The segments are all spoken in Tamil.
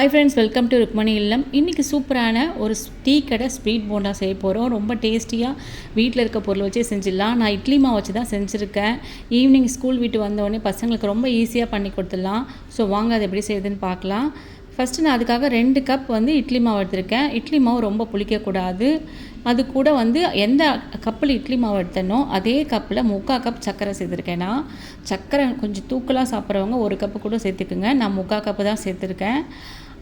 Hi friends welcome to Rukmani இல்லம் இன்றைக்கி சூப்பரான ஒரு டீ கடை ஸ்வீட் போண்டா செய்ய போகிறோம் ரொம்ப டேஸ்டியாக வீட்டில் இருக்க பொருள் வச்சே செஞ்சிடலாம். நான் இட்லி மாவு வச்சு தான் செஞ்சுருக்கேன். ஈவினிங் ஸ்கூல் விட்டு வந்தோடனே பசங்களுக்கு ரொம்ப ஈஸியாக பண்ணி கொடுத்துடலாம். ஸோ வாங்க அது எப்படி செய்யுதுன்னு பார்க்கலாம். ஃபஸ்ட்டு நான் அதுக்காக ரெண்டு கப் வந்து இட்லி மாவு எடுத்திருக்கேன். இட்லி மாவு ரொம்ப புளிக்கக்கூடாது. அது கூட வந்து எந்த கப்பில் இட்லி மாவு எடுத்தனோ அதே கப்பில் முக்கால் கப் சர்க்கரை சேர்த்துருக்கேன் நான். சர்க்கரை கொஞ்சம் தூக்கலாக சாப்பிட்றவங்க ஒரு கப்பு கூட சேர்த்துக்குங்க. நான் முக்கால் கப்பு தான் சேர்த்துருக்கேன்.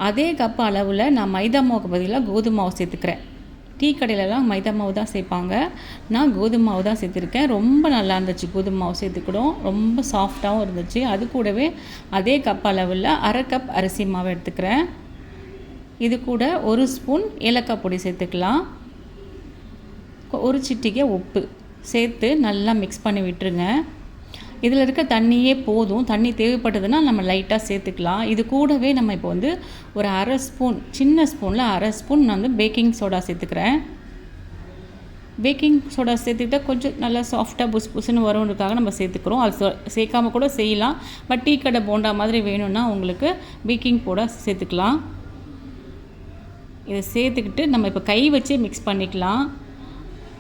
அதே கப் அளவில் நான் மைதா மாவுக்கு பதிலாக கோதுமை மாவு சேர்த்துக்கிறேன். டீ கடையிலலாம் மைதா மாவு தான் சேர்ப்பாங்க. நான் கோதுமை மாவு தான் சேர்த்துருக்கேன். ரொம்ப நல்லா இருந்துச்சு கோதுமை மாவு சேர்த்துக்கிடும். ரொம்ப சாஃப்டாகவும் இருந்துச்சு. அது கூடவே அதே கப் அளவில் அரை கப் அரிசி மாவு எடுத்துக்கிறேன். இது கூட ஒரு ஸ்பூன் ஏலக்காய் பொடி சேர்த்துக்கலாம். ஒரு சிட்டிகை உப்பு சேர்த்து நல்லா மிக்ஸ் பண்ணி விட்டுருங்க. இதில் இருக்க தண்ணியே போதும். தண்ணி தேவைப்பட்டதுன்னா நம்ம லைட்டாக சேர்த்துக்கலாம். இது கூடவே நம்ம இப்போ வந்து ஒரு அரை ஸ்பூன் சின்ன ஸ்பூனில் அரை ஸ்பூன் நான் வந்து பேக்கிங் சோடா சேர்த்துக்கிறேன். பேக்கிங் சோடா சேர்த்துக்கிட்டால் கொஞ்சம் நல்லா சாஃப்டாக புஸ் புஸ்ன்னு வரும்ன்றதுக்காக நம்ம சேர்த்துக்கிறோம். அது சேர்க்காம கூட செய்யலாம். பட் டீ கடை போண்டா மாதிரி வேணும்னா உங்களுக்கு பேக்கிங் போடா சேர்த்துக்கலாம். இதை சேர்த்துக்கிட்டு நம்ம இப்போ கை வச்சே மிக்ஸ் பண்ணிக்கலாம்.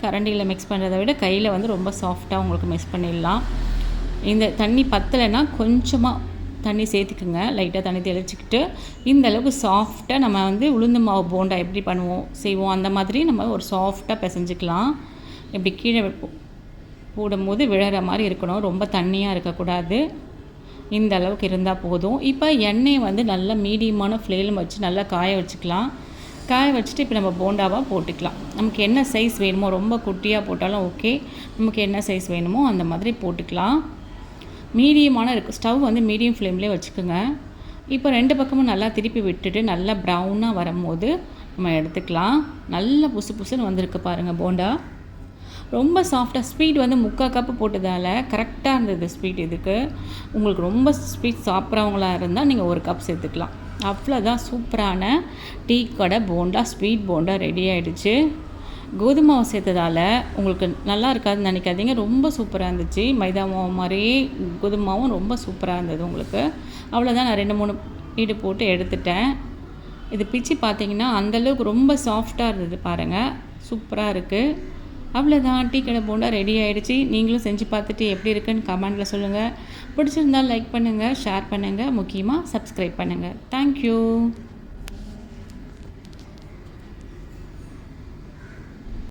கரண்டியில் மிக்ஸ் பண்ணுறதை விட கையில் வந்து ரொம்ப சாஃப்டாக உங்களுக்கு மிக்ஸ் பண்ணிடலாம். இந்த தண்ணி பத்தலைன்னா கொஞ்சமாக தண்ணி சேர்த்துக்குங்க. லைட்டாக தண்ணி தெளிச்சிக்கிட்டு இந்த அளவுக்கு சாஃப்டாக நம்ம வந்து உளுந்து மாவு போண்டா எப்படி பண்ணுவோம் செய்வோம் அந்த மாதிரி நம்ம ஒரு சாஃப்டாக பிசைஞ்சிக்கலாம். இப்படி கீழே போடும்போது விழற மாதிரி இருக்கணும். ரொம்ப தண்ணியாக இருக்கக்கூடாது. இந்த அளவுக்கு இருந்தால் போதும். இப்போ எண்ணெயை வந்து நல்லா மீடியமான ஃப்ளேமில் வச்சு நல்லா காய வச்சுக்கலாம். காய வச்சுட்டு இப்போ நம்ம போண்டாவாக போட்டுக்கலாம். நமக்கு என்ன சைஸ் வேணுமோ ரொம்ப குட்டியாக போட்டாலும் ஓகே நமக்கு என்ன சைஸ் வேணுமோ அந்த மாதிரி போட்டுக்கலாம். மீடியமான இருக்குது ஸ்டவ் வந்து மீடியம் ஃப்ளேம்லேயே வச்சுக்கோங்க. இப்போ ரெண்டு பக்கமும் நல்லா திருப்பி விட்டுட்டு நல்லா ப்ரௌனாக வரும்போது நம்ம எடுத்துக்கலாம். நல்லா புசு புசுன்னு வந்திருக்கு பாருங்கள் போண்டா. ரொம்ப சாஃப்டாக ஸ்வீட் வந்து முக்கால் கப்பு போட்டதால் கரெக்டாக இருந்தது ஸ்வீட் இதுக்கு. உங்களுக்கு ரொம்ப ஸ்வீட் சாப்பிட்றவங்களா இருந்தால் நீங்கள் ஒரு கப் சேர்த்துக்கலாம். அவ்வளோதான் சூப்பரான டீ கடை போண்டா ஸ்வீட் போண்டா ரெடி ஆகிடுச்சு கோதுமை மாவு சேர்த்ததால் உங்களுக்கு நல்லா இருக்காதுன்னு நினைக்காதீங்க. ரொம்ப சூப்பராக இருந்துச்சு. மைதா மாவு மாதிரியே கோதுமை மாவும் ரொம்ப சூப்பராக இருந்தது உங்களுக்கு. அவ்வளோதான் நான் ரெண்டு மூணு ஈடு போட்டு எடுத்துட்டேன். இது பிச்சு பார்த்தீங்கன்னா அந்தளவுக்கு ரொம்ப சாஃப்டாக இருந்தது பாருங்கள் சூப்பராக இருக்குது அவ்வளோதான் டீ கடை போண்டா ரெடி ஆகிடுச்சு நீங்களும் செஞ்சு பார்த்துட்டு எப்படி இருக்குன்னு கமெண்டில் சொல்லுங்கள் பிடிச்சிருந்தால் லைக் பண்ணுங்கள் ஷேர் பண்ணுங்கள் முக்கியமாக சப்ஸ்கிரைப் பண்ணுங்கள் தேங்க்யூ